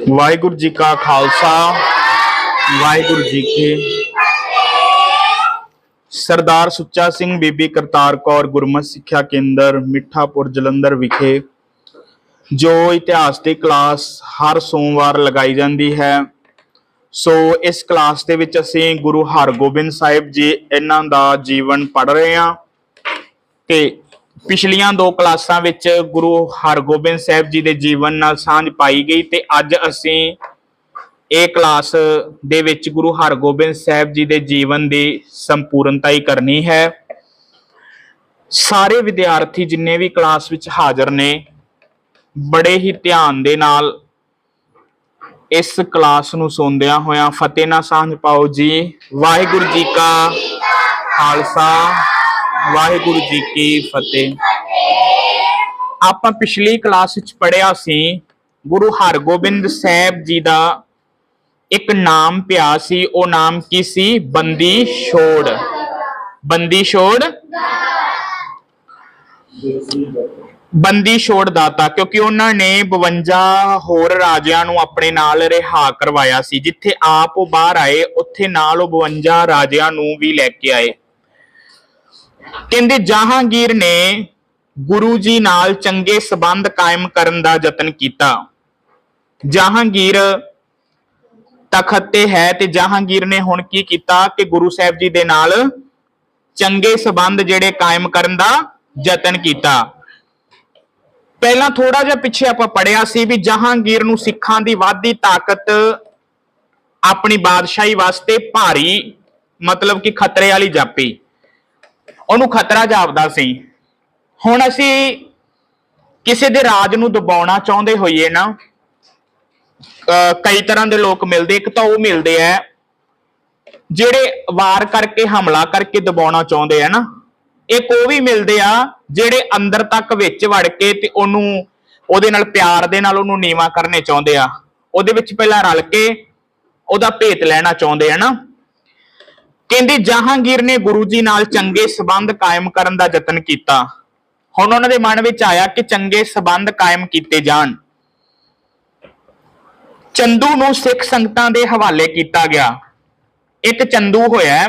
ਵਾਹਿਗੁਰੂ ਜੀ ਕਾ ਖਾਲਸਾ, ਵਾਹਿਗੁਰੂ ਜੀ ਕੀ ਸਰਦਾਰ ਸੁੱਚਾ ਸਿੰਘ ਬੀਬੀ ਕਰਤਾਰ ਕੌਰ ਗੁਰਮਤਿ ਸਿੱਖਿਆ ਕੇਂਦਰ, ਮਿੱਠਾਪੁਰ, ਜਲੰਧਰ ਵਿਖੇ ਜੋ ਇਤਿਹਾਸ ਦੀ ਕਲਾਸ ਹਰ ਸੋਮਵਾਰ ਲਗਾਈ ਜਾਂਦੀ ਹੈ। ਸੋ ਇਸ ਕਲਾਸ ਦੇ ਵਿੱਚ ਅਸੀਂ ਗੁਰੂ ਹਰਗੋਬਿੰਦ ਸਾਹਿਬ ਜੀ ਇਹਨਾਂ ਦਾ ਜੀਵਨ ਪੜ੍ਹ ਰਹੇ ਹਾਂ ਤੇ ਪਿਛਲੀਆਂ ਦੋ ਕਲਾਸਾਂ ਵਿੱਚ ਗੁਰੂ ਹਰਗੋਬਿੰਦ ਸਾਹਿਬ ਜੀ ਦੇ ਜੀਵਨ ਨਾਲ ਸਾਂਝ ਪਾਈ ਗਈ ਤੇ ਅੱਜ ਅਸੀਂ ਇਹ ਕਲਾਸ ਦੇ ਵਿੱਚ ਗੁਰੂ ਹਰਗੋਬਿੰਦ ਸਾਹਿਬ ਜੀ ਦੇ ਜੀਵਨ ਦੀ ਸੰਪੂਰਨਤਾਈ ਕਰਨੀ ਹੈ। ਸਾਰੇ ਵਿਦਿਆਰਥੀ ਜਿੰਨੇ ਵੀ ਕਲਾਸ ਵਿੱਚ ਹਾਜ਼ਰ ਨੇ, ਬੜੇ ਹੀ ਧਿਆਨ ਦੇ ਨਾਲ ਇਸ ਕਲਾਸ ਨੂੰ ਸੁਣਦਿਆਂ ਹੋਇਆਂ ਫਤਿਹ ਨਾਲ ਸਾਂਝ ਪਾਓ ਜੀ। ਵਾਹਿਗੁਰੂ ਜੀ ਕਾ ਖਾਲਸਾ। ਵਾਹਿਗੁਰੂ ਜੀ ਕੀ ਫਤਿਹ। ਆਪਾਂ ਪਿਛਲੀ ਕਲਾਸ ਵਿੱਚ ਪੜਿਆ ਸੀ, ਗੁਰੂ ਹਰਗੋਬਿੰਦ ਸਾਹਿਬ ਜੀ ਦਾ ਇੱਕ ਨਾਮ ਪਿਆ ਸੀ, ਉਹ ਨਾਮ ਕੀ ਸੀ? ਬੰਦੀ ਛੋੜ। ਬੰਦੀ ਛੋੜ? ਬੰਦੀ ਛੋੜ ਦਾਤਾ, ਕਿਉਂਕਿ ਉਹਨਾਂ ਨੇ 52 ਹੋਰ ਰਾਜਿਆਂ ਨੂੰ ਆਪਣੇ ਨਾਲ ਰਿਹਾ ਕਰਵਾਇਆ ਸੀ, ਜਿੱਥੇ ਆਪ ਉਹ ਬਾਹਰ ਆਏ, ਉੱਥੇ ਨਾਲ ਉਹ 52 ਰਾਜਿਆਂ ਨੂੰ ਵੀ ਲੈ ਕੇ ਆਏ। ਕਹਿੰਦੇ ਜਹਾਂਗੀਰ ਨੇ ਗੁਰੂ ਜੀ ਨਾਲ ਚੰਗੇ ਸਬੰਧ ਕਾਇਮ ਕਰਨ ਦਾ ਯਤਨ ਕੀਤਾ। ਜਹਾਂਗੀਰ ਤਖਤ ਤੇ ਹੈ ਤੇ ਜਹਾਂਗੀਰ ਨੇ ਹੁਣ ਕੀ ਕੀਤਾ ਕਿ ਗੁਰੂ ਸਾਹਿਬ ਜੀ ਦੇ ਨਾਲ ਚੰਗੇ ਸਬੰਧ ਜਿਹੜੇ ਕਾਇਮ ਕਰਨ ਦਾ ਯਤਨ ਕੀਤਾ। ਪਹਿਲਾਂ ਥੋੜਾ ਜਿਹਾ ਪਿੱਛੇ ਆਪਾਂ ਪੜਿਆ ਸੀ ਵੀ ਜਹਾਂਗੀਰ ਨੂੰ ਸਿੱਖਾਂ ਦੀ ਵਾਧੀ ਤਾਕਤ ਆਪਣੀ ਬਾਦਸ਼ਾਹੀ ਵਾਸਤੇ ਭਾਰੀ ਮਤਲਬ ਕਿ ਖਤਰੇ ਵਾਲੀ ਜਾਪੀ। ਉਹਨੂੰ ਖਤਰਾ ਜਾਪਦਾ ਸੀ। ਹੁਣ ਅਸੀਂ ਕਿਸੇ ਦੇ ਰਾਜ ਨੂੰ ਦਬਾਉਣਾ ਚਾਹੁੰਦੇ ਹੋਈਏ ਨਾ, ਅਹ ਕਈ ਤਰ੍ਹਾਂ ਦੇ ਲੋਕ ਮਿਲਦੇ, ਇੱਕ ਤਾਂ ਉਹ ਮਿਲਦੇ ਆ ਜਿਹੜੇ ਵਾਰ ਕਰਕੇ ਹਮਲਾ ਕਰਕੇ ਦਬਾਉਣਾ ਚਾਹੁੰਦੇ ਆ ਨਾ, ਇੱਕ ਉਹ ਵੀ ਮਿਲਦੇ ਆ ਜਿਹੜੇ ਅੰਦਰ ਤੱਕ ਵਿੱਚ ਵੜ ਕੇ ਤੇ ਉਹਨੂੰ, ਉਹਦੇ ਨਾਲ ਪਿਆਰ ਦੇ ਨਾਲ ਉਹਨੂੰ ਨੀਵਾ ਕਰਨੇ ਚਾਹੁੰਦੇ ਆ। ਉਹਦੇ ਵਿੱਚ ਪਹਿਲਾਂ ਰਲ ਕੇ ਉਹਦਾ ਭੇਤ ਲੈਣਾ ਚਾਹੁੰਦੇ ਆ ਨਾ। ਕਹਿੰਦੇ, ਜਹਾਂਗੀਰ ਨੇ ਗੁਰੂ ਜੀ ਨਾਲ ਚੰਗੇ ਸਬੰਧ ਕਾਇਮ ਕਰਨ ਦਾ ਯਤਨ ਕੀਤਾ। ਹੁਣ ਉਹਨਾਂ ਦੇ ਮਨ ਵਿੱਚ ਆਇਆ ਕਿ ਚੰਗੇ ਸਬੰਧ ਕਾਇਮ ਕੀਤੇ ਜਾਣ। ਚੰਦੂ ਨੂੰ ਸਿੱਖ ਸੰਗਤਾਂ ਦੇ ਹਵਾਲੇ ਕੀਤਾ ਗਿਆ। ਇੱਕ ਚੰਦੂ ਹੋਇਆ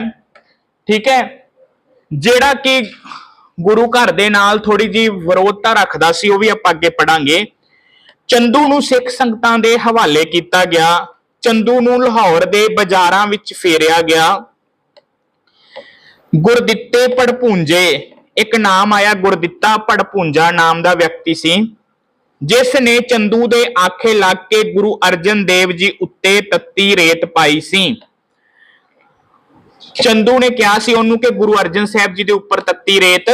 ਠੀਕ ਹੈ, ਜਿਹੜਾ ਕਿ ਗੁਰੂ ਘਰ ਦੇ ਨਾਲ ਥੋੜੀ ਜੀ ਵਿਰੋਧਤਾ ਰੱਖਦਾ ਸੀ, ਉਹ ਵੀ ਆਪਾਂ ਅੱਗੇ ਪੜਾਂਗੇ ਚੰਦੂ ਨੂੰ ਸਿੱਖ ਸੰਗਤਾਂ ਦੇ ਹਵਾਲੇ ਕੀਤਾ ਗਿਆ। ਚੰਦੂ ਨੂੰ ਲਾਹੌਰ ਦੇ ਬਾਜ਼ਾਰਾਂ ਵਿੱਚ ਫੇਰਿਆ ਗਿਆ। ਗੁਰਦਿੱਤੇ ਪੜਪੂੰਜੇ। ਇੱਕ ਨਾਮ ਆਇਆ ਗੁਰਦਿੱਤਾ ਪੜਪੂੰਜਾ, ਨਾਮ ਦਾ ਵਿਅਕਤੀ ਸੀ। ਜਿਸ ਨੇ ਚੰਦੂ ਦੇ ਆਖੇ ਲੱਗ ਕੇ ਗੁਰੂ ਅਰਜਨ ਦੇਵ ਜੀ ਉੱਤੇ ਤੱਤੀ ਰੇਤ ਪਾਈ ਸੀ। ਚੰਦੂ ਨੇ ਕਿਹਾ ਸੀ ਉਹਨੂੰ ਕਿ ਗੁਰੂ ਅਰਜਨ ਸਾਹਿਬ ਜੀ ਦੇ ਉੱਪਰ ਤੱਤੀ ਰੇਤ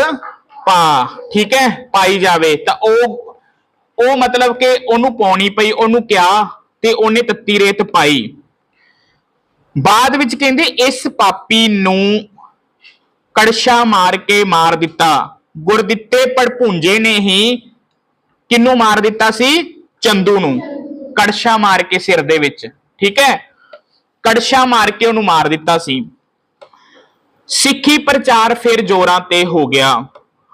ਪਾ, ਠੀਕ ਹੈ, ਪਾਈ ਜਾਵੇ। ਤਾਂ ਉਹ ਉਹ ਮਤਲਬ ਕਿ ਉਹਨੂੰ ਪਾਉਣੀ ਪਈ, ਉਹਨੂੰ ਕਿਹਾ ਤੇ ਉਹਨੇ ਤੱਤੀ ਰੇਤ ਪਾਈ। ਬਾਅਦ ਵਿੱਚ ਕਹਿੰਦੇ, ਇਸ ਪਾਪੀ ਨੂੰ ਕੜਸ਼ਾ ਮਾਰ ਕੇ ਮਾਰ ਦਿੱਤਾ। ਗੁਰਦਿੱਤੇ ਪੜਪੁੰਜੇ ਨੇ ਹੀ ਕਿੰਨੂੰ ਮਾਰ ਦਿੱਤਾ ਸੀ? ਚੰਦੂ ਨੂੰ। ਕੜਛਾ ਮਾਰ ਕੇ ਸਿਰ ਦੇ ਵਿੱਚ। ਠੀਕ ਹੈ? ਕੜਸ਼ਾ ਮਾਰ ਕੇ ਉਹਨੂੰ ਮਾਰ ਦਿੱਤਾ ਸੀ। ਸਿੱਖੀ ਪ੍ਰਚਾਰ ਫਿਰ ਜ਼ੋਰਾਂ ਤੇ ਹੋ ਗਿਆ।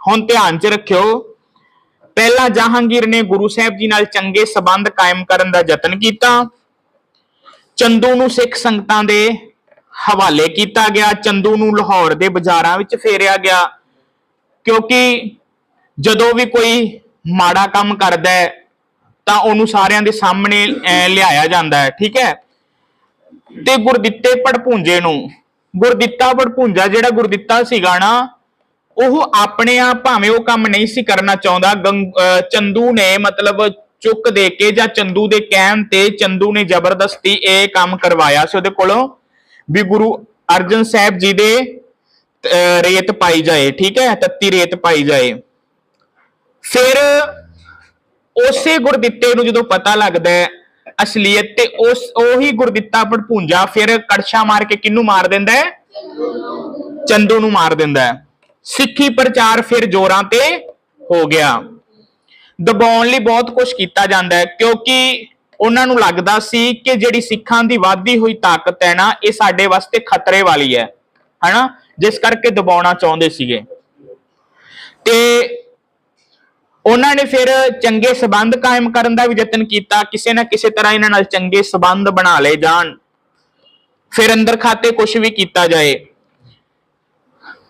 ਹੁਣ ਧਿਆਨ 'ਚ ਰੱਖਿਓ। ਪਹਿਲਾਂ ਜਹਾਂਗੀਰ ਨੇ ਗੁਰੂ ਸਾਹਿਬ ਜੀ ਨਾਲ ਚੰਗੇ ਸਬੰਧ ਕਾਇਮ ਕਰਨ ਦਾ ਯਤਨ ਕੀਤਾ। ਚੰਦੂ ਨੂੰ ਸਿੱਖ ਸੰਗਤਾਂ ਦੇ ਹਵਾਲੇ ਕੀਤਾ ਗਿਆ, ਚੰਦੂ ਨੂੰ ਲਾਹੌਰ ਦੇ ਬਾਜ਼ਾਰਾਂ ਵਿੱਚ ਫੇਰਿਆ ਗਿਆ। ਕਿਉਂਕਿ ਜਦੋਂ ਵੀ ਕੋਈ ਮਾੜਾ ਕੰਮ ਕਰਦਾ ਹੈ, ਤਾਂ ਉਹਨੂੰ ਸਾਰਿਆਂ ਦੇ ਸਾਹਮਣੇ ਲਿਆਇਆ ਜਾਂਦਾ ਹੈ, ਠੀਕ ਹੈ? ਤੇ ਗੁਰਦਿੱਤੇ ਪੜਪੂੰਜੇ ਨੂੰ, ਗੁਰਦਿੱਤਾ ਪੜਪੂੰਜਾ ਜਿਹੜਾ ਗੁਰਦਿੱਤਾ ਸੀਗਾ ਨਾ, ਉਹ ਆਪਣੇ ਆਪ ਭਾਵੇਂ ਉਹ ਕੰਮ ਨਹੀਂ ਸੀ ਕਰਨਾ ਚਾਹੁੰਦਾ ਗੰਗ- ਅਹ, ਚੰਦੂ ਨੇ ਮਤਲਬ ਚੁੱਕ ਦੇ ਕੇ ਜਾਂ ਚੰਦੂ ਦੇ ਕਹਿਣ ਤੇ ਚੰਦੂ ਨੇ ਜ਼ਬਰਦਸਤੀ ਇਹ ਕੰਮ ਕਰਵਾਇਆ ਸੀ ਉਹਦੇ ਕੋਲੋਂ। ਵੀ ਗੁਰੂ ਅਰਜਨ ਸਾਹਿਬ ਜੀ ਦੇ ਰੇਤ ਪਾਈ ਜਾਏ, ਠੀਕ ਹੈ, ਤੱਤੀ ਰੇਤ ਪਾਈ ਜਾਏ। ਫਿਰ ਉਸੇ ਗੁਰਦਿੱਤੇ ਨੂੰ ਜਦੋਂ ਪਤਾ ਲੱਗਦਾ ਹੈ ਅਸਲੀਅਤ ਤੇ ਉਸ, ਉਹੀ ਗੁਰਦਿੱਤਾ ਭੜਪੂੰਜਾ ਫਿਰ ਕੜਛਾ ਮਾਰ ਕੇ ਕਿਹਨੂੰ ਮਾਰ ਦਿੰਦਾ ਹੈ? ਚੰਦੂ ਨੂੰ ਮਾਰ ਦਿੰਦਾ ਹੈ। ਸਿੱਖੀ ਪ੍ਰਚਾਰ ਫਿਰ ਜ਼ੋਰਾਂ ਤੇ ਹੋ ਗਿਆ। ਦਬਾਉਣ ਲਈ ਬਹੁਤ ਕੁਝ ਕੀਤਾ ਜਾਂਦਾ ਹੈ, ਕਿਉਂਕਿ ਉਹਨਾਂ ਨੂੰ ਲੱਗਦਾ ਸੀ ਕਿ ਜਿਹੜੀ ਸਿੱਖਾਂ ਦੀ ਵਾਧੀ ਹੋਈ ਤਾਕਤ ਹੈ ਨਾ, ਇਹ ਸਾਡੇ ਵਾਸਤੇ ਖਤਰੇ ਵਾਲੀ ਹੈ, ਹਨਾ? ਜਿਸ ਕਰਕੇ ਦਬਾਉਣਾ ਚਾਹੁੰਦੇ ਸੀਗੇ। ਤੇ ਉਹਨਾਂ ਨੇ ਫਿਰ ਚੰਗੇ ਸਬੰਧ ਕਾਇਮ ਕਰਨ ਦਾ ਵੀ ਯਤਨ ਕੀਤਾ, ਕਿਸੇ ਨਾ ਕਿਸੇ ਤਰ੍ਹਾਂ ਇਹਨਾਂ ਨਾਲ ਚੰਗੇ ਸਬੰਧ ਬਣਾ ਲਏ ਜਾਣ। ਫਿਰ ਅੰਦਰ ਖਾਤੇ ਕੁਝ ਵੀ ਕੀਤਾ ਜਾਏ।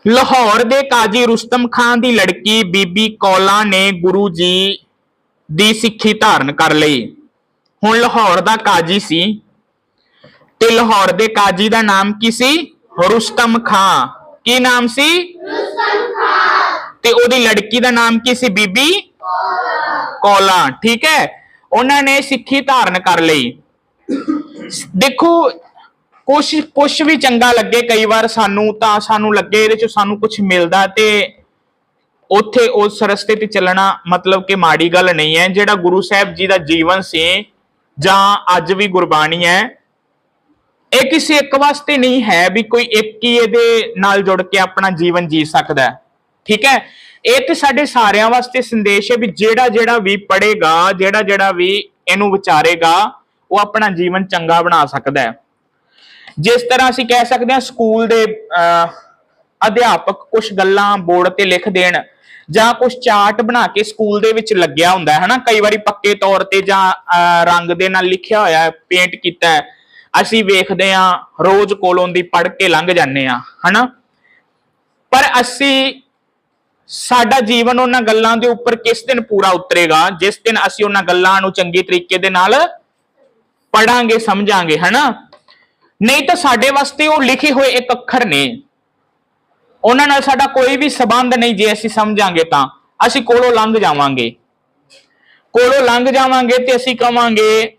ਲਾਹੌਰ ਦੇ ਕਾਜੀ ਰੁਸਤਮ ਖਾਨ ਦੀ ਲੜਕੀ ਬੀਬੀ ਕੌਲਾ ਨੇ ਗੁਰੂ ਜੀ ਦੀ ਸਿੱਖੀ ਧਾਰਨ ਕਰ ਲਈ। ਹੁਣ ਲਾਹੌਰ ਦਾ ਕਾਜੀ ਸੀ ਤੇ ਲਾਹੌਰ ਦੇ ਕਾਜੀ ਦਾ ਨਾਮ ਕੀ ਸੀ? ਰੁਸਤਮ ਖਾਂ। ਕੀ ਨਾਮ ਸੀ? ਰੁਸਤਮ ਖਾਂ ਤੇ ਉਹਦੀ ਲੜਕੀ ਦਾ ਨਾਮ ਕੀ ਸੀ ਬੀਬੀ? ਕੌਲਾ। ਠੀਕ ਹੈ? ਉਹਨਾਂ ਨੇ ਸਿੱਖੀ ਧਾਰਨ ਕਰ ਲਈ। ਦੇਖੋ, ਕੁਛ ਕੁਛ ਵੀ ਚੰਗਾ ਲੱਗੇ ਕਈ ਵਾਰ ਸਾਨੂੰ, ਤਾਂ ਸਾਨੂੰ ਲੱਗੇ ਇਹਦੇ ਚ ਸਾਨੂੰ ਕੁਝ ਮਿਲਦਾ ਤੇ ਉੱਥੇ ਉਸ ਰਸਤੇ ਤੇ ਚੱਲਣਾ ਮਤਲਬ ਕਿ ਮਾੜੀ ਗੱਲ ਨਹੀਂ ਹੈ। ਜਿਹੜਾ ਗੁਰੂ ਸਾਹਿਬ ਜੀ ਦਾ ਜੀਵਨ ਸੀ ਜਾਂ ਅੱਜ ਵੀ ਗੁਰਬਾਣੀ ਹੈ ਇਹ ਕਿਸੇ ਇੱਕ ਵਾਸਤੇ ਨਹੀਂ ਹੈ ਵੀ ਕੋਈ ਇੱਕ ਹੀ ਇਹਦੇ ਨਾਲ ਜੁੜ ਕੇ ਆਪਣਾ ਜੀਵਨ ਜੀ ਸਕਦਾ ਹੈ। ਠੀਕ ਹੈ? ਇਹ ਤੇ ਸਾਡੇ ਸਾਰਿਆਂ ਵਾਸਤੇ ਸੰਦੇਸ਼ ਹੈ ਵੀ ਜਿਹੜਾ ਜਿਹੜਾ ਵੀ ਪੜ੍ਹੇਗਾ ਜਿਹੜਾ ਜਿਹੜਾ ਵੀ ਇਹਨੂੰ ਵਿਚਾਰੇਗਾ ਉਹ ਆਪਣਾ ਜੀਵਨ ਚੰਗਾ ਬਣਾ ਸਕਦਾ ਹੈ। ਜਿਸ ਤਰ੍ਹਾਂ ਅਸੀਂ ਕਹਿ ਸਕਦੇ ਹਾਂ ਸਕੂਲ ਦੇ ਅਹ, ਅਧਿਆਪਕ ਕੁਝ ਗੱਲਾਂ ਬੋਰਡ ਤੇ ਲਿਖ ਦੇਣ ਜਾਂ ਕੁਝ ਚਾਰਟ ਬਣਾ ਕੇ ਸਕੂਲ ਦੇ ਵਿੱਚ ਲੱਗਿਆ ਹੁੰਦਾ ਹੈ, ਹਨਾ? ਕਈ ਵਾਰੀ ਪੱਕੇ ਤੌਰ ਤੇ ਜਾਂ ਰੰਗ ਦੇ ਨਾਲ ਲਿਖਿਆ ਹੋਇਆ ਹੈ, ਪੇਂਟ ਕੀਤਾ ਹੈ। ਅਸੀਂ ਵੇਖਦੇ ਹਾਂ, ਰੋਜ਼ ਕੋਲੋਂ ਦੀ ਪੜ੍ਹ ਕੇ ਲੰਘ ਜਾਂਦੇ ਹਾਂ, ਹਨਾ? ਪਰ ਅਸੀਂ, ਸਾਡਾ ਜੀਵਨ ਉਹਨਾਂ ਗੱਲਾਂ ਦੇ ਉੱਪਰ ਕਿਸ ਦਿਨ ਪੂਰਾ ਉਤਰੇਗਾ? ਜਿਸ ਦਿਨ ਅਸੀਂ ਉਹਨਾਂ ਗੱਲਾਂ ਨੂੰ ਚੰਗੇ ਤਰੀਕੇ ਦੇ ਨਾਲ ਪੜਾਂਗੇ ਸਮਝਾਂਗੇ, ਹਨਾ? ਨਹੀਂ ਤਾਂ ਸਾਡੇ ਵਾਸਤੇ ਉਹ ਲਿਖੇ ਹੋਏ ਇੱਕ ਅੱਖਰ ਨੇ। ਉਹਨਾਂ ਨਾਲ ਸਾਡਾ ਕੋਈ ਵੀ ਸਬੰਧ ਨਹੀਂ ਜੇ ਅਸੀਂ ਸਮਝਾਂਗੇ ਤਾਂ, ਅਸੀਂ ਕੋਲੋਂ ਲੰਘ ਜਾਵਾਂਗੇ। ਕੋਲੋਂ ਲੰਘ ਜਾਵਾਂਗੇ ਤੇ ਅਸੀਂ ਕਵਾਂਗੇ,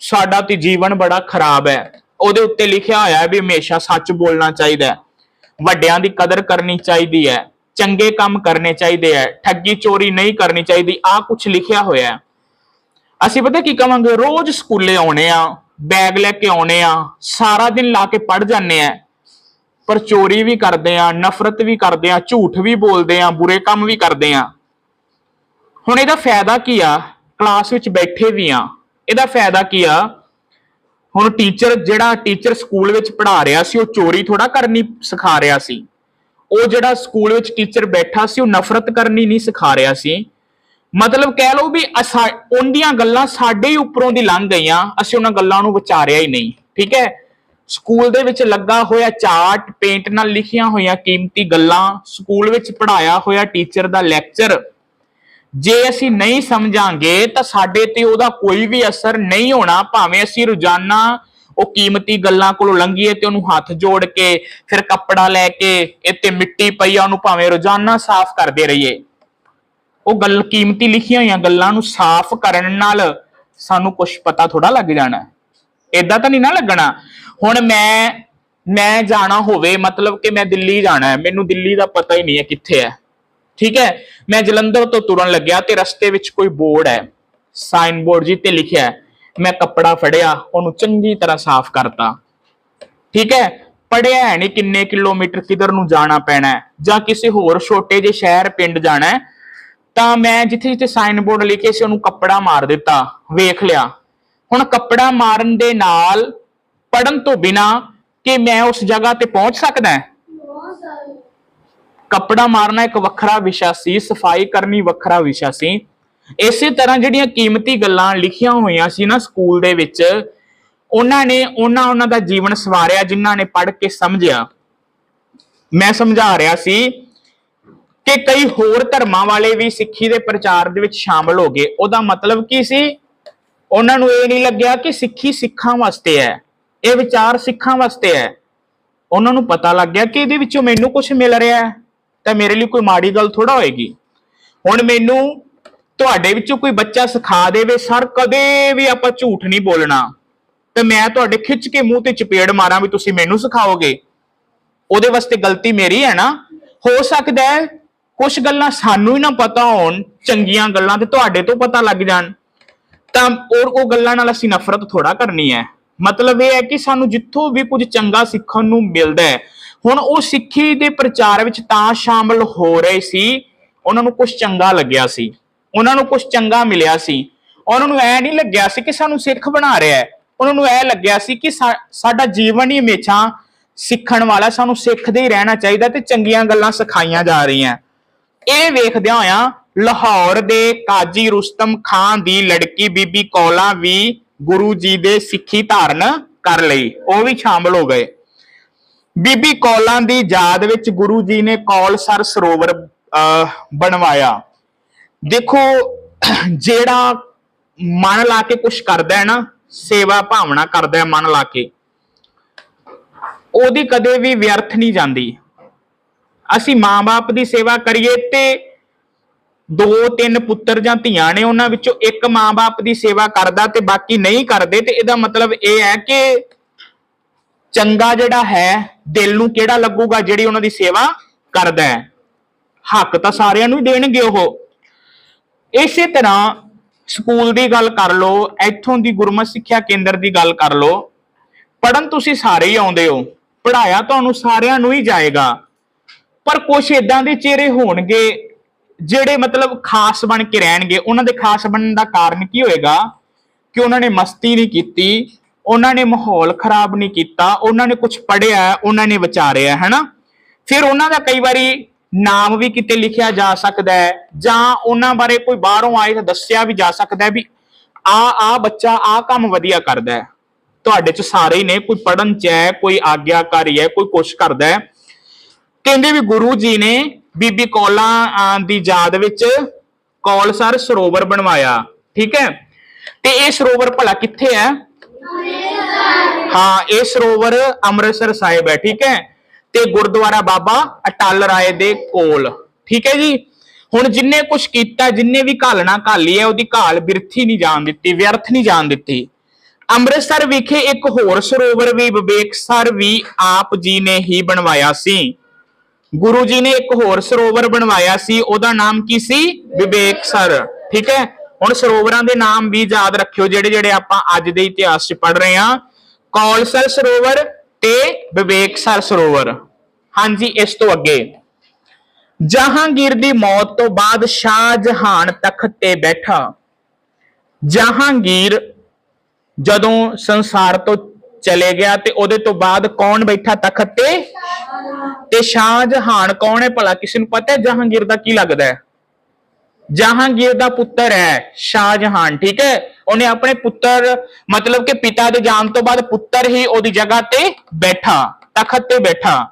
ਸਾਡਾ ਤੇ ਜੀਵਨ ਬੜਾ ਖਰਾਬ ਹੈ। ਉਹਦੇ ਉੱਤੇ ਲਿਖਿਆ ਹੋਇਆ ਹੈ ਵੀ ਹਮੇਸ਼ਾ ਸੱਚ ਬੋਲਣਾ ਚਾਹੀਦਾ ਹੈ। ਵੱਡਿਆਂ ਦੀ ਕਦਰ ਕਰਨੀ ਚਾਹੀਦੀ ਹੈ, ਚੰਗੇ ਕੰਮ ਕਰਨੇ ਚਾਹੀਦੇ ਹੈ, ਠੱਗੀ ਚੋਰੀ ਨਹੀਂ ਕਰਨੀ ਚਾਹੀਦੀ ਆ ਕੁਝ ਲਿਖਿਆ ਹੋਇਆ ਹੈ। ਅਸੀਂ ਪਤਾ ਕੀ ਕਵਾਂਗੇ? ਰੋਜ਼ ਸਕੂਲੇ ਆਉਣੇ ਆ, ਬੈਗ ਲੈ ਕੇ ਆਉਣੇ ਆ, ਸਾਰਾ ਦਿਨ ਲਾ ਕੇ ਪੜ ਜਾਂਦੇ ਆ। ਪਰ ਚੋਰੀ ਵੀ ਕਰਦੇ ਆ, ਨਫ਼ਰਤ ਵੀ ਕਰਦੇ ਆ, ਝੂਠ ਵੀ ਬੋਲਦੇ ਆ, ਬੁਰੇ ਕੰਮ ਵੀ ਕਰਦੇ ਆ। ਹੁਣ ਇਹਦਾ ਫਾਇਦਾ ਕੀ ਆ? ਕਲਾਸ ਵਿੱਚ ਬੈਠੇ ਵੀ ਆ। ਇਹਦਾ ਫਾਇਦਾ ਕੀ ਆ? ਹੁਣ ਟੀਚਰ ਜਿਹੜਾ ਟੀਚਰ ਸਕੂਲ ਵਿੱਚ ਪੜ੍ਹਾ ਰਿਹਾ ਸੀ, ਉਹ ਚੋਰੀ ਥੋੜਾ ਕਰਨੀ ਸਿਖਾ ਰਿਹਾ ਸੀ। ਉਹ ਜਿਹੜਾ ਸਕੂਲ ਵਿੱਚ ਟੀਚਰ ਬੈਠਾ ਸੀ, ਉਹ ਨਫ਼ਰਤ ਕਰਨੀ ਨਹੀਂ ਸਿਖਾ ਰਿਹਾ ਸੀ। ਮਤਲਬ ਕਹਿ ਲਓ ਵੀ ਅਸਾ ਉਹਦੀਆਂ ਗੱਲਾਂ ਸਾਡੇ ਹੀ ਉੱਪਰੋਂ ਦੀ ਲੰਘ ਗਈਆਂ, ਅਸੀਂ ਉਹਨਾਂ ਗੱਲਾਂ ਨੂੰ ਵਿਚਾਰਿਆ ਹੀ ਨਹੀਂ। ਠੀਕ ਹੈ? ਸਕੂਲ ਦੇ ਵਿੱਚ ਲੱਗਾ ਹੋਇਆ ਚਾਰਟ ਪੇਂਟ ਨਾਲ ਲਿਖੀਆਂ ਹੋਈਆਂ ਕੀਮਤੀ ਗੱਲਾਂ, ਸਕੂਲ ਵਿੱਚ ਪੜਾਇਆ ਹੋਇਆ ਟੀਚਰ ਦਾ ਲੈਕਚਰ ਜੇ ਅਸੀਂ ਨਹੀਂ ਸਮਝਾਂਗੇ, ਤਾਂ ਸਾਡੇ ਤੇ ਉਹਦਾ ਕੋਈ ਵੀ ਅਸਰ ਨਹੀਂ ਹੋਣਾ। ਭਾਵੇਂ ਅਸੀਂ ਰੋਜ਼ਾਨਾ ਉਹ ਕੀਮਤੀ ਗੱਲਾਂ ਕੋਲੋਂ ਲੰਘੀਏ ਤੇ ਉਹਨੂੰ ਹੱਥ ਜੋੜ ਕੇ, ਫਿਰ ਕੱਪੜਾ ਲੈ ਕੇ, ਇੱਥੇ ਮਿੱਟੀ ਪਈ ਆ, ਉਹਨੂੰ ਭਾਵੇਂ ਰੋਜ਼ਾਨਾ ਸਾਫ਼ ਕਰਦੇ ਰਹੀਏ। ਉਹ ਗੱਲ ਕੀਮਤੀ ਲਿਖੀਆਂ ਹੋਈਆਂ ਗੱਲਾਂ ਨੂੰ ਸਾਫ਼ ਕਰਨ ਨਾਲ ਸਾਨੂੰ ਕੁਝ ਪਤਾ ਥੋੜਾ ਲੱਗ ਜਾਣਾ। ਏਦਾਂ ਤਾਂ ਨਹੀਂ ਨਾ ਲੱਗਣਾ। ਹੁਣ ਮੈਂ ਮੈਂ ਜਾਣਾ ਹੋਵੇ, ਮਤਲਬ ਕਿ ਮੈਂ ਦਿੱਲੀ ਜਾਣਾ ਹੈ, ਮੈਨੂੰ ਦਿੱਲੀ ਦਾ ਪਤਾ ਹੀ ਨਹੀਂ ਹੈ ਕਿੱਥੇ ਹੈ। ਠੀਕ ਹੈ? ਮੈਂ ਜਲੰਧਰ ਤੋਂ ਤੁਰਨ ਲੱਗਿਆ ਤੇ ਰਸਤੇ ਵਿੱਚ ਕੋਈ ਬੋਰਡ ਹੈ। ਸਾਈਨ ਬੋਰਡ ਜੀ ਤੇ ਲਿਖਿਆ ਹੈ, ਮੈਂ ਕੱਪੜਾ ਫੜਿਆ, ਉਹਨੂੰ ਚੰਗੀ ਤਰ੍ਹਾਂ ਸਾਫ਼ ਕਰਤਾ। ਠੀਕ ਹੈ? ਪੜਿਆ ਹੈ ਨਹੀਂ ਕਿੰਨੇ ਕਿਲੋਮੀਟਰ ਕਿਧਰ ਨੂੰ ਜਾਣਾ ਪੈਣਾ ਜਾਂ ਕਿਸੇ ਹੋਰ ਛੋਟੇ ਜਿਹੇ ਸ਼ਹਿਰ, ਪਿੰਡ ਜਾਣਾ ਤਾਂ ਮੈਂ ਜਿੱਥੇ ਜਿੱਥੇ ਸਾਈਨ ਬੋਰਡ ਲਿਖੇ ਸੀ, ਉਹਨੂੰ ਕੱਪੜਾ ਮਾਰ ਦਿੱਤਾ, ਵੇਖ ਲਿਆ। ਹੁਣ ਕੱਪੜਾ ਮਾਰਨ ਦੇ ਨਾਲ ਪੜਨ ਤੋਂ ਬਿਨਾ ਕਿ ਮੈਂ ਉਸ ਜਗ੍ਹਾ ਤੇ ਪਹੁੰਚ ਸਕਦਾ ਹਾਂ? ਕੱਪੜਾ ਮਾਰਨਾ ਇੱਕ ਵੱਖਰਾ ਵਿਸ਼ਾ ਸੀ, ਸਫ਼ਾਈ ਕਰਨੀ ਵੱਖਰਾ ਵਿਸ਼ਾ ਸੀ। ਇਸੇ ਤਰ੍ਹਾਂ ਜਿਹੜੀਆਂ ਕੀਮਤੀ ਗੱਲਾਂ ਲਿਖੀਆਂ ਹੋਈਆਂ ਸੀ ਨਾ ਸਕੂਲ ਦੇ ਵਿੱਚ, ਉਹਨਾਂ ਨੇ ਉਹਨਾਂ ਉਹਨਾਂ ਦਾ ਜੀਵਨ ਸਵਾਰਿਆ, ਜਿਨ੍ਹਾਂ ਨੇ ਪੜ੍ਹ ਕੇ ਸਮਝਿਆ। ਮੈਂ ਸਮਝਾ ਰਿਹਾ ਸੀ ਕਿ ਕਈ ਹੋਰ ਧਰਮਾਂ ਵਾਲੇ ਵੀ ਸਿੱਖੀ ਦੇ ਪ੍ਰਚਾਰ ਦੇ ਵਿੱਚ ਸ਼ਾਮਲ ਹੋ ਗਏ। ਉਹਦਾ ਮਤਲਬ ਕੀ ਸੀ? ਉਹਨਾਂ ਨੂੰ ਇਹ ਨਹੀਂ ਲੱਗਿਆ ਕਿ ਸਿੱਖੀ ਸਿੱਖਾਂ ਵਾਸਤੇ ਹੈ। ਇਹ ਵਿਚਾਰ ਸਿੱਖਾਂ ਵਾਸਤੇ ਹੈ। ਉਹਨਾਂ ਨੂੰ ਪਤਾ ਲੱਗ ਗਿਆ ਕਿ ਇਹਦੇ ਵਿੱਚੋਂ ਮੈਨੂੰ ਕੁਝ ਮਿਲ ਰਿਹਾ ਹੈ। ਤਾਂ ਮੇਰੇ ਲਈ ਕੋਈ ਮਾੜੀ ਗੱਲ ਥੋੜਾ ਹੋਏਗੀ। ਹੁਣ ਮੈਨੂੰ ਤੁਹਾਡੇ ਵਿੱਚੋਂ ਕੋਈ ਬੱਚਾ ਸਿਖਾ ਦੇਵੇ, ਸਰ, ਕਦੇ ਵੀ ਆਪਾਂ ਝੂਠ ਨਹੀਂ ਬੋਲਣਾ। ਤੇ ਮੈਂ ਤੁਹਾਡੇ ਖਿੱਚ ਕੇ ਮੂੰਹ ਤੇ ਚਪੇੜ ਮਾਰਾਂ ਵੀ ਤੁਸੀਂ ਮੈਨੂੰ ਸਿਖਾਓਗੇ। ਉਹਦੇ ਵਾਸਤੇ ਗਲਤੀ ਮੇਰੀ ਹੈ ਨਾ। ਹੋ ਸਕਦਾ ਹੈ ਕੁਝ ਗੱਲਾਂ ਸਾਨੂੰ ਹੀ ਨਾ ਪਤਾ ਹੋਣ, ਚੰਗੀਆਂ ਗੱਲਾਂ ਤੇ ਤੁਹਾਡੇ ਤੋਂ ਪਤਾ ਲੱਗ ਜਾਣ। ਤਾਂ ਉਹ ਉਹ ਗੱਲਾਂ ਨਾਲ ਅਸੀਂ ਨਫ਼ਰਤ ਥੋੜਾ ਕਰਨੀ ਹੈ। ਮਤਲਬ ਇਹ ਹੈ ਕਿ ਸਾਨੂੰ ਜਿੱਥੋਂ ਵੀ ਕੁਝ ਚੰਗਾ ਸਿੱਖਣ ਨੂੰ ਮਿਲਦਾ ਹੈ, ਹੁਣ ਉਹ ਸਿੱਖੀ ਦੇ ਪ੍ਰਚਾਰ ਵਿੱਚ ਤਾਂ ਸ਼ਾਮਲ ਹੋ ਰਹੇ ਸੀ, ਉਹਨਾਂ ਨੂੰ ਕੁਝ ਚੰਗਾ ਲੱਗਿਆ ਸੀ, ਉਹਨਾਂ ਨੂੰ ਕੁਝ ਚੰਗਾ ਮਿਲਿਆ ਸੀ, ਉਹਨਾਂ ਨੂੰ ਐ ਨਹੀਂ ਲੱਗਿਆ ਸੀ ਕਿ ਸਾਨੂੰ ਸਿੱਖ ਬਣਾ ਰਿਹਾ ਹੈ, ਉਹਨਾਂ ਨੂੰ ਐ ਲੱਗਿਆ ਸੀ ਕਿ ਸਾਡਾ ਜੀਵਨ ਹੀ ਹਮੇਸ਼ਾ ਸਿੱਖਣ ਵਾਲਾ ਸਾਨੂੰ ਸਿੱਖਦੇ ਹੀ ਰਹਿਣਾ ਚਾਹੀਦਾ ਤੇ ਚੰਗੀਆਂ ਗੱਲਾਂ ਸਿਖਾਈਆਂ ਜਾ ਰਹੀਆਂ। ਇਹ ਵੇਖਦਿਆਂ ਹੋਇਆਂ ਲਾਹੌਰ ਦੇ ਕਾਜੀ ਰੁਸਤਮ ਖਾਨ ਦੀ ਲੜਕੀ ਬੀਬੀ ਕੌਲਾ ਵੀ ਗੁਰੂ ਜੀ ਦੇ ਸਿੱਖੀ ਧਾਰਨ ਕਰ ਲਈ। ਉਹ ਵੀ ਸ਼ਾਮਲ ਹੋ ਗਏ। ਬੀਬੀ ਕੌਲਾਂ ਦੀ ਯਾਦ ਵਿੱਚ ਗੁਰੂ ਜੀ ਨੇ ਕੌਲਸਰ ਸਰੋਵਰ ਬਣਵਾਇਆ। ਦੇਖੋ, ਜਿਹੜਾ ਮਨ ਲਾ ਕੇ ਕੁਝ ਕਰਦਾ ਹੈ ਨਾ, ਸੇਵਾ ਭਾਵਨਾ ਕਰਦਾ ਹੈ ਮਨ ਲਾ ਕੇ। ਉਹਦੀ ਕਦੇ ਵੀ ਵਿਅਰਥ ਨਹੀਂ ਜਾਂਦੀ। ਅਸੀਂ ਮਾਂ-ਬਾਪ ਦੀ ਸੇਵਾ ਕਰੀਏ ਤੇ ਦੋ ਤਿੰਨ ਪੁੱਤਰ ਜਾਂ ਧੀਆਂ ਨੇ ਉਹਨਾਂ ਵਿੱਚੋਂ ਇੱਕ ਮਾਂ-ਬਾਪ ਦੀ ਸੇਵਾ ਕਰਦਾ ਤੇ ਬਾਕੀ ਨਹੀਂ ਕਰਦੇ ਤੇ ਇਹਦਾ ਮਤਲਬ ਇਹ ਹੈ ਕਿ ਚੰਗਾ ਜਿਹੜਾ ਹੈ, ਦਿਲ ਨੂੰ ਕਿਹੜਾ ਲੱਗੂਗਾ ਜਿਹੜੀ ਉਹਨਾਂ ਦੀ ਸੇਵਾ ਕਰਦਾ ਹੈ? ਹੱਕ ਤਾਂ ਸਾਰਿਆਂ ਨੂੰ ਹੀ ਦੇਣਗੇ ਉਹ। ਇਸੇ ਤਰ੍ਹਾਂ ਸਕੂਲ ਦੀ ਗੱਲ ਕਰ ਲਓ, ਇੱਥੋਂ ਦੀ ਗੁਰਮਤਿ ਸਿੱਖਿਆ ਕੇਂਦਰ ਦੀ ਗੱਲ ਕਰ ਲਓ ਪੜਨ ਤੁਸੀਂ ਸਾਰੇ ਹੀ ਆਉਂਦੇ ਹੋ ਪੜਾਇਆ ਤੁਹਾਨੂੰ ਸਾਰਿਆਂ ਨੂੰ ਹੀ ਜਾਏਗਾ, ਪਰ ਕੁਝ ਇਦਾਂ ਦੇ ਚਿਹਰੇ ਹੋਣਗੇ ਜਿਹੜੇ ਮਤਲਬ ਖਾਸ ਬਣ ਕੇ ਰਹਿਣਗੇ, ਉਹਨਾਂ ਦੇ ਖਾਸ ਬਣਨ ਦਾ ਕਾਰਨ ਕੀ ਹੋਏਗਾ? ਕਿ ਉਹਨਾਂ ਨੇ ਮਸਤੀ ਨਹੀਂ ਕੀਤੀ, ਉਹਨਾਂ ਨੇ ਮਾਹੌਲ ਖਰਾਬ ਨਹੀਂ ਕੀਤਾ, ਉਹਨਾਂ ਨੇ ਕੁਝ ਪੜਿਆ ਉਹਨਾਂ ਨੇ ਵਿਚਾਰਿਆ, ਹੈਨਾ? ਫਿਰ ਉਹਨਾਂ ਦਾ ਕਈ ਵਾਰੀ ਨਾਮ ਵੀ ਕਿਤੇ ਲਿਖਿਆ ਜਾ ਸਕਦਾ ਹੈ, ਜਾਂ ਉਹਨਾਂ ਬਾਰੇ ਕੋਈ ਬਾਹਰੋਂ ਆਏ ਤਾਂ ਦੱਸਿਆ ਵੀ ਜਾ ਸਕਦਾ ਹੈ ਵੀ ਆ ਆ ਬੱਚਾ ਆ ਕੰਮ ਵਧੀਆ ਕਰਦਾ ਹੈ। ਤੁਹਾਡੇ ਚ ਸਾਰੇ ਹੀ ਨੇ, ਕੋਈ ਪੜਨ ਚ ਹੈ, ਕੋਈ ਆਗਿਆਕਾਰੀ ਹੈ, ਕੋਈ ਕੁਛ ਕਰਦਾ ਹੈ। ਕਹਿੰਦੇ ਵੀ ਗੁਰੂ ਜੀ ਨੇ ਬੀਬੀ ਕੌਲਾ ਦੀ ਯਾਦ ਵਿੱਚ ਕੌਲਸਰ ਸਰੋਵਰ ਬਣਵਾਇਆ, ਠੀਕ ਹੈ? ਤੇ ਇਹ ਸਰੋਵਰ ਭਲਾ ਕਿੱਥੇ ਹੈ? ਹਾਂ, ਇਹ ਸਰੋਵਰ ਅੰਮ੍ਰਿਤਸਰ ਸਾਹਿਬ ਹੈ, ਠੀਕ ਹੈ? ਤੇ ਗੁਰਦੁਆਰਾ ਬਾਬਾ ਅਟਲ ਰਾਏ ਦੇ ਕੋਲ, ਠੀਕ ਹੈ ਜੀ? ਹੁਣ ਜਿੰਨੇ ਕੁਝ ਕੀਤਾ, ਜਿੰਨੇ ਵੀ ਘਾਲਣਾ ਘਾਲੀ ਹੈ, ਉਹਦੀ ਘਾਲ ਬਿਰਥੀ ਨਹੀਂ ਜਾਣ ਦਿੱਤੀ, ਵਿਅਰਥ ਨਹੀਂ ਜਾਣ ਦਿੱਤੀ। ਅੰਮ੍ਰਿਤਸਰ ਵਿਖੇ ਇੱਕ ਹੋਰ ਸਰੋਵਰ ਵੀ ਵਿਵੇਕਸਰ ਵੀ ਆਪ ਜੀ ਨੇ ਹੀ ਬਣਵਾਇਆ ਸੀ। ਗੁਰੂ ਜੀ ਨੇ ਇੱਕ ਹੋਰ ਸਰੋਵਰ ਬਣਵਾਇਆ ਸੀ, ਉਹਦਾ ਨਾਮ ਕੀ ਸੀ? ਵਿਵੇਕ ਸਰ। ਠੀਕ ਹੈ? ਹੁਣ ਸਰੋਵਰਾਂ ਦੇ ਨਾਮ ਵੀ ਯਾਦ ਰੱਖਿਓ, ਜਿਹੜੇ ਜਿਹੜੇ ਆਪਾਂ ਅੱਜ ਦੇ ਇਤਿਹਾਸ 'ਚ ਪੜ ਰਹੇ ਹਾਂ। ਕੌਲਸਰ ਸਰੋਵਰ ਤੇ ਵਿਵੇਕਸਰ ਸਰੋਵਰ। ਹਾਂਜੀ, ਇਸ ਤੋਂ ਅੱਗੇ। ਜਹਾਂਗੀਰ ਦੀ ਮੌਤ ਤੋਂ ਬਾਅਦ ਸ਼ਾਹ ਜਹਾਨ ਤਖਤ ਤੇ ਬੈਠਾ। ਜਹਾਂਗੀਰ ਜਦੋਂ ਸੰਸਾਰ ਤੋਂ ਚਲੇ ਗਿਆ ਤੇ ਉਹਦੇ ਤੋਂ ਬਾਅਦ ਕੌਣ ਬੈਠਾ ਤਖਤ ਤੇ? ਤੇ ਸ਼ਾਹਜਹਾਨ ਕੌਣ ਹੈ ਭਲਾ? ਕਿਸੇ ਨੂੰ ਪਤਾ ਹੈ ਜਹਾਂਗੀਰ ਦਾ ਕੀ ਲੱਗਦਾ ਹੈ? ਜਹਾਂਗੀਰ ਦਾ ਪੁੱਤਰ ਹੈ ਸ਼ਾਹਜਹਾਨ, ਠੀਕ ਹੈ? ਉਹਨੇ ਆਪਣੇ ਪੁੱਤਰ, ਮਤਲਬ ਕਿ ਪਿਤਾ ਦੇ ਜਾਣ ਤੋਂ ਬਾਅਦ ਪੁੱਤਰ ਹੀ ਉਹਦੀ ਜਗ੍ਹਾ ਤੇ ਬੈਠਾ, ਤਖਤ ਤੇ ਬੈਠਾ।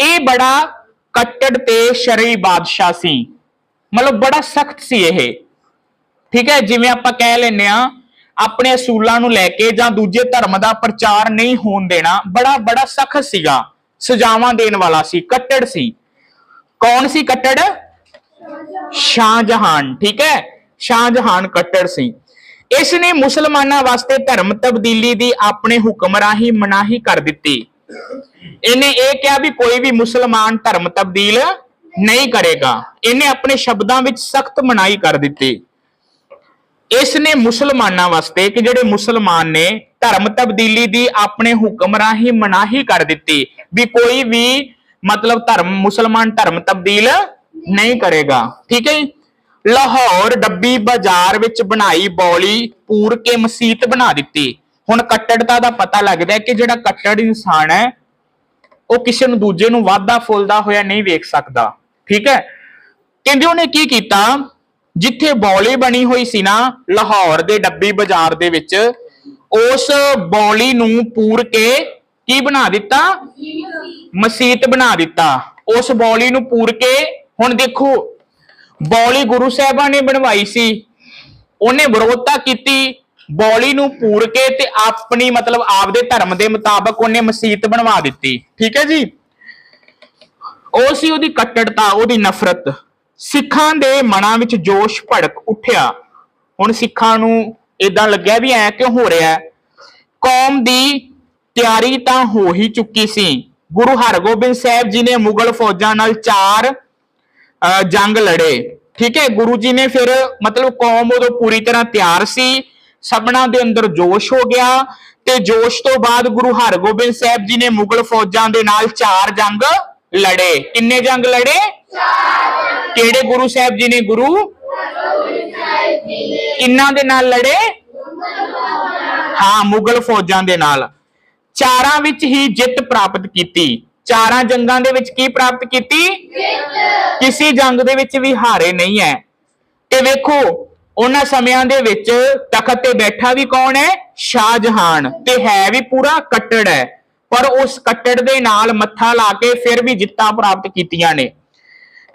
ਇਹ ਬੜਾ ਕੱਟੜ ਤੇ ਸ਼ਰਈ ਬਾਦਸ਼ਾਹ ਸੀ। ਮਤਲਬ ਬੜਾ ਸਖਤ ਸੀ ਇਹ। ਠੀਕ ਹੈ? ਜਿਵੇਂ ਆਪਾਂ ਕਹਿ ਲੈਨੇ ਆ ਆਪਣੇ ਅਸੂਲਾਂ ਨੂੰ ਲੈ ਕੇ ਜਾਂ ਦੂਜੇ ਧਰਮ ਦਾ ਪ੍ਰਚਾਰ ਨਹੀਂ ਹੋਣ ਦੇਣਾ ਬੜਾ ਬੜਾ ਸਖਤ ਸੀਗਾ। ਸਜ਼ਾਵਾਂ ਦੇਣ ਵਾਲਾ ਸੀ, ਕੱਟੜ ਸੀ। ਕੌਣ ਸੀ ਕੱਟੜ? ਸ਼ਾਹਜਹਾਨ, ਠੀਕ ਹੈ? ਸ਼ਾਹਜਹਾਨ ਕੱਟੜ ਸੀ। ਇਸ ਨੇ ਮੁਸਲਮਾਨਾਂ ਵਾਸਤੇ ਧਰਮ ਤਬਦੀਲੀ ਦੀ ਆਪਣੇ ਹੁਕਮ ਰਾਹੀਂ ਮਨਾਹੀ ਕਰ ਦਿੱਤੀ। ਇਹਨੇ ਇਹ ਕਿਹਾ ਵੀ ਕੋਈ ਵੀ ਮੁਸਲਮਾਨ ਧਰਮ ਤਬਦੀਲ ਨਹੀਂ ਕਰੇਗਾ। ਇਹਨੇ ਆਪਣੇ ਸ਼ਬਦਾਂ ਵਿੱਚ ਸਖਤ ਮਨਾਹੀ ਕਰ ਦਿੱਤੀ। ਇਸ ਨੇ ਮੁਸਲਮਾਨਾਂ ਵਾਸਤੇ ਕਿ ਜਿਹੜੇ ਮੁਸਲਮਾਨ ਨੇ ਧਰਮ ਤਬਦੀਲੀ ਦੀ ਆਪਣੇ ਹੁਕਮ ਰਾਹੀਂ ਮਨਾਹੀ ਕਰ ਦਿੱਤੀ ਵੀ ਕੋਈ ਵੀ ਮਤਲਬ ਧਰਮ, ਮੁਸਲਮਾਨ ਧਰਮ ਤਬਦੀਲ ਨਹੀਂ ਕਰੇਗਾ। ਠੀਕ ਹੈ ਲਾਹੌਰ ਡੱਬੀ ਬਾਜ਼ਾਰ ਵਿੱਚ ਬਣਾਈ ਬੌਲੀ ਪੂਰ ਕੇ ਮਸਜਿਦ ਬਣਾ ਦਿੱਤੀ। ਹੁਣ ਕੱਟੜਤਾ ਦਾ ਪਤਾ ਲੱਗਦਾ ਕਿ ਜਿਹੜਾ ਕੱਟੜ ਇਨਸਾਨ ਹੈ, ਉਹ ਕਿਸੇ ਨੂੰ ਦੂਜੇ ਨੂੰ ਵਾਧਾ ਫੁੱਲਦਾ ਹੋਇਆ ਨਹੀਂ ਵੇਖ ਸਕਦਾ। ਠੀਕ ਹੈ? ਕਹਿੰਦੇ ਉਹਨੇ ਕੀ ਕੀਤਾ? ਜਿੱਥੇ ਬੌਲੀ ਬਣੀ ਹੋਈ ਸੀ ਨਾ ਲਾਹੌਰ ਦੇ ਡੱਬੀ ਬਾਜ਼ਾਰ ਦੇ ਵਿੱਚ, ਉਸ ਬੌਲੀ ਨੂੰ ਪੂਰ ਕੇ ਕੀ ਬਣਾ ਦਿੱਤਾ? ਮਸਜਿਦ ਬਣਾ ਦਿੱਤਾ। ਉਸ ਬੌਲੀ ਨੂੰ ਪੂਰ ਕੇ, ਹੁਣ ਦੇਖੋ, ਬੌਲੀ ਗੁਰੂ ਸਾਹਿਬਾਂ ਨੇ ਬਣਵਾਈ ਸੀ। ਉਹਨੇ ਵਿਰੋਧਤਾ ਕੀਤੀ, ਬੌਲੀ ਨੂੰ ਪੂਰ ਕੇ ਤੇ ਆਪਣੀ ਮਤਲਬ ਆਪਦੇ ਧਰਮ ਦੇ ਮੁਤਾਬਕ ਉਹਨੇ ਮਸਜਿਦ ਬਣਵਾ ਦਿੱਤੀ। ਠੀਕ ਹੈ ਜੀ? ਉਹ ਸੀ ਉਹਦੀ ਕੱਟੜਤਾ, ਉਹਦੀ ਨਫ਼ਰਤ। ਸਿੱਖਾਂ ਦੇ ਮਨਾਂ ਵਿੱਚ ਜੋਸ਼ ਭੜਕ ਉੱਠਿਆ। ਹੁਣ ਸਿੱਖਾਂ ਨੂੰ ਇਦਾਂ ਲੱਗਿਆ ਵੀ ਐ ਕਿਉਂ ਹੋ ਰਿਹਾ ਕੌਮ ਦੀ ਤਿਆਰੀ ਤਾਂ ਹੋ ਹੀ ਚੁੱਕੀ ਸੀ। ਗੁਰੂ ਹਰਗੋਬਿੰਦ ਸਾਹਿਬ ਜੀ ਨੇ ਮੁਗਲ ਫੌਜਾਂ ਨਾਲ ਚਾਰ ਅਹ, ਜੰਗ ਲੜੇ। ਠੀਕ ਹੈ ਗੁਰੂ ਜੀ ਨੇ ਫਿਰ ਮਤਲਬ ਕੌਮ ਉਦੋਂ ਪੂਰੀ ਤਰ੍ਹਾਂ ਤਿਆਰ ਸੀ। ਸਭਨਾਂ ਦੇ ਅੰਦਰ ਜੋਸ਼ ਹੋ ਗਿਆ ਤੇ ਜੋਸ਼ ਤੋਂ ਬਾਅਦ ਗੁਰੂ ਹਰਗੋਬਿੰਦ ਸਾਹਿਬ ਜੀ ਨੇ ਮੁਗਲ ਫੌਜਾਂ ਦੇ ਨਾਲ ਚਾਰ ਜੰਗ ਲੜੇ। ਕਿੰਨੇ ਜੰਗ ਲੜੇ? ਕਿਹੜੇ ਗੁਰੂ ਸਾਹਿਬ ਜੀ ਨੇ ਗੁਰੂ? ਕਿੰਨਾਂ ਦੇ ਨਾਲ ਲੜੇ? ਹਾਂ, ਮੁਗਲ ਫੌਜਾਂ ਦੇ ਨਾਲ। ਚਾਰਾਂ ਵਿੱਚ ਹੀ ਜਿੱਤ ਪ੍ਰਾਪਤ ਕੀਤੀ। ਚਾਰਾਂ ਜੰਗਾਂ ਦੇ ਵਿੱਚ ਕੀ ਪ੍ਰਾਪਤ ਕੀਤੀ? ਕਿਸੇ ਜੰਗ ਦੇ ਵਿੱਚ ਵੀ ਹਾਰੇ ਨਹੀਂ ਹੈ। ਤੇ ਵੇਖੋ, ਉਹਨਾਂ ਸਮਿਆਂ ਦੇ ਵਿੱਚ ਤਖਤ ਤੇ ਬੈਠਾ ਵੀ ਕੌਣ ਹੈ? ਸ਼ਾਹਜਹਾਨ। ਤੇ ਹੈ ਵੀ ਪੂਰਾ ਕੱਟੜ ਹੈ। ਪਰ ਉਸ ਕੱਟੜ ਦੇ ਨਾਲ ਮੱਥਾ ਲਾ ਕੇ ਫਿਰ ਵੀ ਜਿੱਤਾਂ ਪ੍ਰਾਪਤ ਕੀਤੀਆਂ ਨੇ।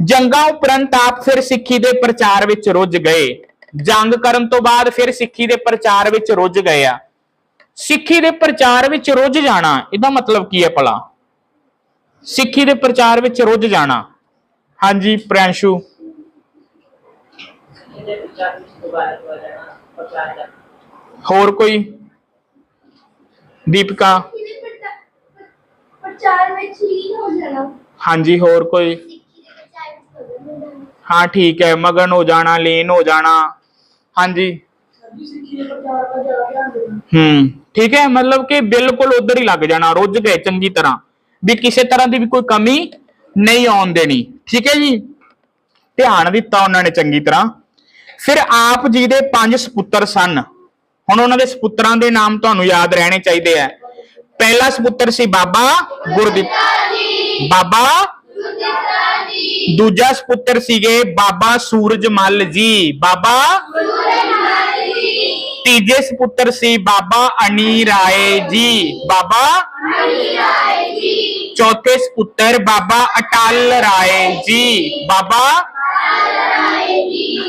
ਜੰਗਾਂ ਉਪਰੰਤ ਆਪ ਫਿਰ ਸਿੱਖੀ ਦੇ ਪ੍ਰਚਾਰ ਵਿੱਚ ਰੁੱਝ ਗਏ। ਜੰਗ ਕਰਨ ਤੋਂ ਬਾਅਦ ਫਿਰ ਸਿੱਖੀ ਦੇ ਪ੍ਰਚਾਰ ਵਿੱਚ ਰੁੱਝ ਗਏ ਆ। ਸਿੱਖੀ ਦੇ ਪ੍ਰਚਾਰ ਵਿੱਚ ਰੁੱਝ ਜਾਣਾ, ਇਹਦਾ ਮਤਲਬ ਕੀ ਹੈ ਭਲਾ? ਸਿੱਖੀ ਦੇ ਪ੍ਰਚਾਰ ਵਿੱਚ ਰੁੱਝ ਜਾਣਾ। ਹਾਂਜੀ, ਪ੍ਰਿਆੰਸ਼ੂ। ਹੋਰ ਕੋਈ? ਦੀਪਿਕਾ। ਪ੍ਰਚਾਰ ਵਿੱਚ ਲੀਨ ਹੋ ਜਾਣਾ। ਹਾਂਜੀ ਹੋਰ ਕੋਈ? ਸਿੱਖੀ ਦੇ ਪ੍ਰਚਾਰ ਵਿੱਚ ਹੋ ਜਾਣਾ। ਹਾਂ ਠੀਕ ਹੈ ਮਗਨ ਹੋ ਜਾਣਾ ਲੀਨ ਹੋ ਜਾਣਾ। ਹਾਂਜੀ। ਹੂੰ ਠੀਕ ਹੈ ਮਤਲਬ ਕਿ ਬਿਲਕੁਲ ਉਧਰ ਹੀ ਲੱਗ ਜਾਣਾ ਰੁੱਝ ਗਏ ਚੰਗੀ ਤਰ੍ਹਾਂ। ਵੀ ਕਿਸੇ ਤਰ੍ਹਾਂ ਦੀ ਵੀ ਕੋਈ ਕਮੀ ਨਹੀਂ ਆਉਣ ਦੇਣੀ। ਠੀਕ ਹੈ ਜੀ? ਧਿਆਨ ਦਿੱਤਾ ਉਹਨਾਂ ਨੇ ਚੰਗੀ ਤਰ੍ਹਾਂ। ਫਿਰ ਆਪ ਜੀ ਦੇ ਪੰਜ ਸੁਪੁੱਤਰ ਸਨ। ਹੁਣ ਉਹਨਾਂ ਦੇ ਸੁਪੁੱਤਰਾਂ ਦੇ ਨਾਮ ਤੁਹਾਨੂੰ ਯਾਦ ਰਹਿਣੇ ਚਾਹੀਦੇ ਆ ਪਹਿਲਾ ਸੁਪੁੱਤਰ ਸੀ ਬਾਬਾ ਗੁਰਦਿੱਤਾ ਬਾਬਾ ਦੂਜਾ ਸੁਪੁੱਤਰ ਸੀਗੇ ਬਾਬਾ ਸੂਰਜਮਲ ਜੀ, ਬਾਬਾ ਤੀਜੇ ਸੁਪੁੱਤਰ ਸੀ ਬਾਬਾ ਅਨੀ ਰਾਏ ਜੀ, ਬਾਬਾ ਚੌਥੇ ਸੁਪੁੱਤਰ ਬਾਬਾ ਅਟਲ ਰਾਏ ਜੀ, ਬਾਬਾ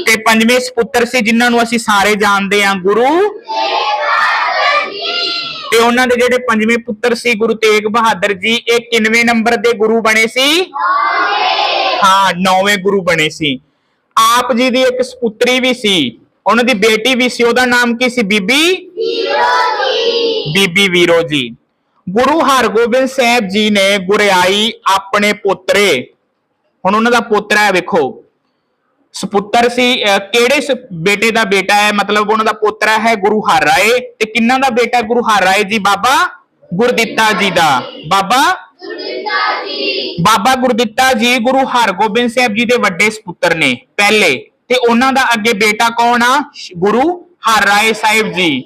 ਤੇ ਪੰਜਵੇਂ ਸੁਪੁੱਤਰ ਸੀ ਜਿਨ੍ਹਾਂ ਨੂੰ ਅਸੀਂ ਸਾਰੇ ਜਾਣਦੇ ਹਾਂ, ਗੁਰੂ ਤੇ ਉਹਨਾਂ ਦੇ ਜਿਹੜੇ ਪੰਜਵੇਂ ਪੁੱਤਰ ਸੀ ਗੁਰੂ ਤੇਗ ਬਹਾਦਰ ਜੀ, ਇਹ ਕਿੰਨਵੇਂ ਨੰਬਰ ਦੇ ਗੁਰੂ ਬਣੇ ਸੀ? ਹਾਂ, ਨੌਵੇਂ ਗੁਰੂ ਬਣੇ ਸੀ। ਆਪ ਜੀ ਦੀ ਇੱਕ ਸੁਪੁੱਤਰੀ ਵੀ ਸੀ, ਉਹਨਾਂ ਦੀ ਬੇਟੀ ਵੀ ਸੀ, ਉਹਦਾ ਨਾਮ ਕੀ ਸੀ? ਬੀਬੀ ਬੀਬੀ ਵੀਰੋ ਜੀ ਗੁਰੂ ਹਰਗੋਬਿੰਦ ਸਾਹਿਬ ਜੀ ਨੇ ਗੁਰਿਆਈ ਆਪਣੇ ਪੋਤਰੇ, ਹੁਣ ਉਹਨਾਂ ਦਾ ਪੋਤਰਾ ਹੈ, ਵੇਖੋ। ਸੁਪੁੱਤਰ ਸੀ ਕਿਹੜੇ ਸ- ਬੇਟੇ ਦਾ ਬੇਟਾ ਹੈ? ਮਤਲਬ ਉਹਨਾਂ ਦਾ ਪੋਤਰਾ ਹੈ ਗੁਰੂ ਹਰ ਰਾਏ ਤੇ ਕਿੰਨਾ ਦਾ ਬੇਟਾ ਗੁਰੂ ਹਰ ਰਾਏ ਜੀ? ਬਾਬਾ ਗੁਰਦਿੱਤਾ ਜੀ ਦਾ। ਬਾਬਾ ਬਾਬਾ ਗੁਰਦਿੱਤਾ ਜੀ, ਗੁਰੂ ਹਰਗੋਬਿੰਦ ਸਾਹਿਬ ਜੀ ਦੇ ਵੱਡੇ ਸੁਪੁੱਤਰ ਨੇ, ਪਹਿਲੇ। ਤੇ ਉਹਨਾਂ ਦਾ ਅੱਗੇ ਬੇਟਾ ਕੌਣ ਆ? ਗੁਰੂ ਹਰ ਰਾਏ ਸਾਹਿਬ ਜੀ।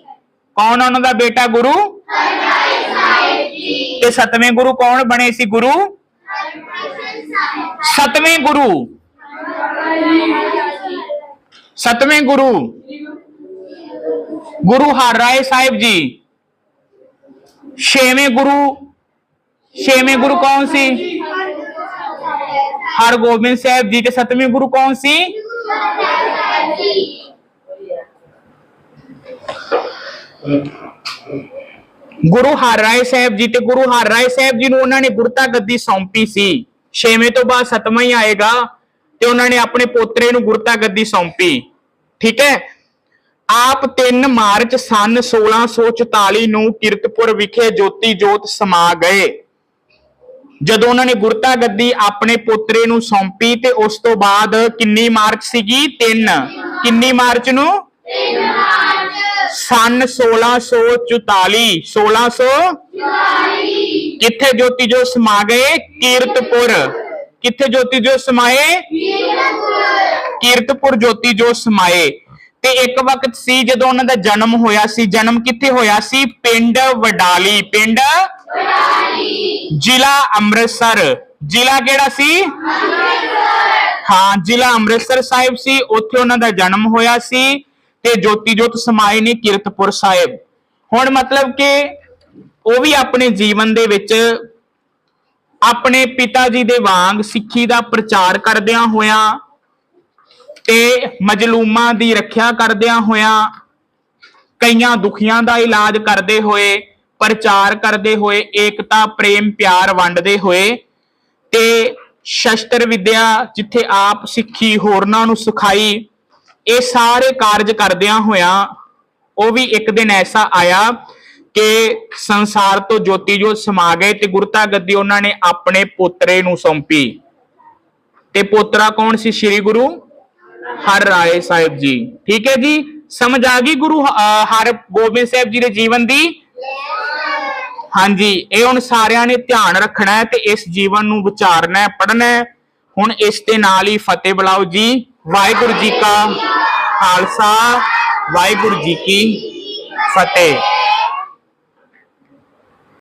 ਕੌਣ ਉਹਨਾਂ ਦਾ ਬੇਟਾ ਗੁਰੂ? ਹਰਰਾਏ ਸਾਹਿਬ ਜੀ ਤੇ ਸਤਵੇਂ ਗੁਰੂ ਕੌਣ ਬਣੇ ਸੀ ਗੁਰੂ? ਸਤਵੇਂ ਗੁਰੂ। ਸਤਵੇਂ ਗੁਰੂ। ਗੁਰੂ ਹਰ ਰਾਏ ਸਾਹਿਬ ਜੀ। ਛੇਵੇਂ ਗੁਰੂ। ਛੇਵੇਂ ਗੁਰੂ ਕੌਣ ਸੀ? ਹਰਗੋਬਿੰਦ ਸਾਹਿਬ ਜੀ ਤੇ ਸਤਵੇਂ ਗੁਰੂ ਕੌਣ ਸੀ? ਗੁਰੂ ਹਰ ਰਾਏ ਸਾਹਿਬ ਜੀ ਤੇ ਗੁਰੂ ਹਰ ਰਾਏ ਸਾਹਿਬ ਜੀ ਨੂੰ ਉਹਨਾਂ ਨੇ ਗੁਰਤਾ ਗੱਦੀ ਸੌਂਪੀ ਸੀ। ਛੇਵੇਂ ਤੋਂ ਬਾਅਦ ਸਤਵਾਂ ਹੀ ਆਏਗਾ। ਤੇ ਉਹਨਾਂ ਨੇ ਆਪਣੇ ਪੋਤਰੇ ਨੂੰ ਗੁਰਤਾ ਗੱਦੀ ਸੌਂਪੀ। ਠੀਕ ਹੈ? ਆਪ 3 ਮਾਰਚ ਸਨ 1644 ਨੂੰ ਕੀਰਤਪੁਰ ਵਿਖੇ ਜੋਤੀ ਜੋਤ ਸਮਾ ਗਏ। ਜਦੋਂ ਉਹਨਾਂ ਨੇ ਗੁਰਤਾ ਗੱਦੀ ਆਪਣੇ ਪੋਤਰੇ ਨੂੰ ਸੌਂਪੀ ਤੇ ਉਸ ਤੋਂ ਬਾਅਦ ਕਿੰਨੀ ਮਾਰਚ ਸੀਗੀ? 3 ਕਿੰਨੀ ਮਾਰਚ ਨੂੰ? ਸਨ 1644 1644 ਕਿੱਥੇ ਜੋਤੀ ਜੋ ਸਮਾ ਗਏ? ਕੀਰਤਪੁਰ। ਕਿੱਥੇ ਜੋਤੀ ਜੋ ਸਮਾਏ? ਕੀਰਤਪੁਰ ਜੋਤੀ ਜੋ ਸਮਾਏ। ਤੇ ਇੱਕ ਵਕਤ ਸੀ ਜਦੋਂ ਉਹਨਾਂ ਦਾ ਜਨਮ ਹੋਇਆ ਸੀ। ਜਨਮ ਕਿੱਥੇ ਹੋਇਆ ਸੀ? ਪਿੰਡ ਵਡਾਲੀ। ਪਿੰਡ ਜ਼ਿਲ੍ਹਾ ਅੰਮ੍ਰਿਤਸਰ। ਜ਼ਿਲ੍ਹਾ ਕਿਹੜਾ ਸੀ? ਹਾਂ, ਜ਼ਿਲ੍ਹਾ ਅੰਮ੍ਰਿਤਸਰ ਸਾਹਿਬ ਸੀ। ਉੱਥੇ ਉਹਨਾਂ ਦਾ ਜਨਮ ਹੋਇਆ ਸੀ ਤੇ ਜੋਤੀ ਜੋਤ ਸਮਾਏ ਨੇ ਕੀਰਤਪੁਰ ਸਾਹਿਬ। ਹੁਣ ਮਤਲਬ ਕਿ ਉਹ ਵੀ ਆਪਣੇ ਜੀਵਨ ਦੇ ਵਿੱਚ ਆਪਣੇ ਪਿਤਾ ਜੀ ਦੇ ਵਾਂਗ ਸਿੱਖੀ ਦਾ ਪ੍ਰਚਾਰ ਕਰਦਿਆਂ ਹੋਇਆਂ ਤੇ ਮਜਲੂਮਾਂ ਦੀ ਰੱਖਿਆ ਕਰਦਿਆਂ ਹੋਇਆਂ ਕਈਆਂ ਦੁਖੀਆਂ ਦਾ ਇਲਾਜ ਕਰਦੇ ਹੋਏ, ਪ੍ਰਚਾਰ ਕਰਦੇ ਹੋਏ, ਏਕਤਾ, ਪ੍ਰੇਮ, ਪਿਆਰ ਵੰਡਦੇ ਹੋਏ ਤੇ ਸ਼ਸਤਰ ਵਿਦਿਆ ਜਿੱਥੇ ਆਪ ਸਿੱਖੀ ਹੋਰਨਾਂ ਨੂੰ ਸਿਖਾਈ, ਇਹ ਸਾਰੇ ਕਾਰਜ ਕਰਦਿਆਂ ਹੋਇਆਂ ਉਹ ਵੀ ਇੱਕ ਦਿਨ ਐਸਾ ਆਇਆ ਕਿ ਸੰਸਾਰ ਤੋਂ ਜੋਤੀ ਜੋਤ ਸਮਾ ਗਏ ਤੇ ਗੁਰਤਾ ਗੱਦੀ ਉਹਨਾਂ ਨੇ ਆਪਣੇ ਪੋਤਰੇ ਨੂੰ ਸੌਂਪੀ। ਤੇ ਪੋਤਰਾ ਕੌਣ ਸੀ? ਸ੍ਰੀ ਗੁਰੂ ਹਰ ਰਾਏ ਸਾਹਿਬ ਜੀ। ਠੀਕ ਹੈ ਜੀ? ਸਮਝ ਆ ਗਈ ਗੁਰੂ ਹਰ ਗੋਬਿੰਦ ਸਾਹਿਬ ਜੀ ਦੇ ਜੀਵਨ ਦੀ? ਹਾਂਜੀ, ਇਹ ਹੁਣ ਸਾਰਿਆਂ ਨੇ ਧਿਆਨ ਰੱਖਣਾ ਹੈ ਤੇ ਇਸ ਜੀਵਨ ਨੂੰ ਵਿਚਾਰਨਾ ਹੈ, ਪੜ੍ਹਨਾ ਹੈ। ਹੁਣ ਇਸ ਦੇ ਨਾਲ ਹੀ ਫਤਿਹ ਬੁਲਾਓ ਜੀ। ਵਾਹਿਗੁਰੂ ਜੀ ਕਾ ਖਾਲਸਾ, ਵਾਹਿਗੁਰੂ ਜੀ ਕੀ ਫਤਿਹ।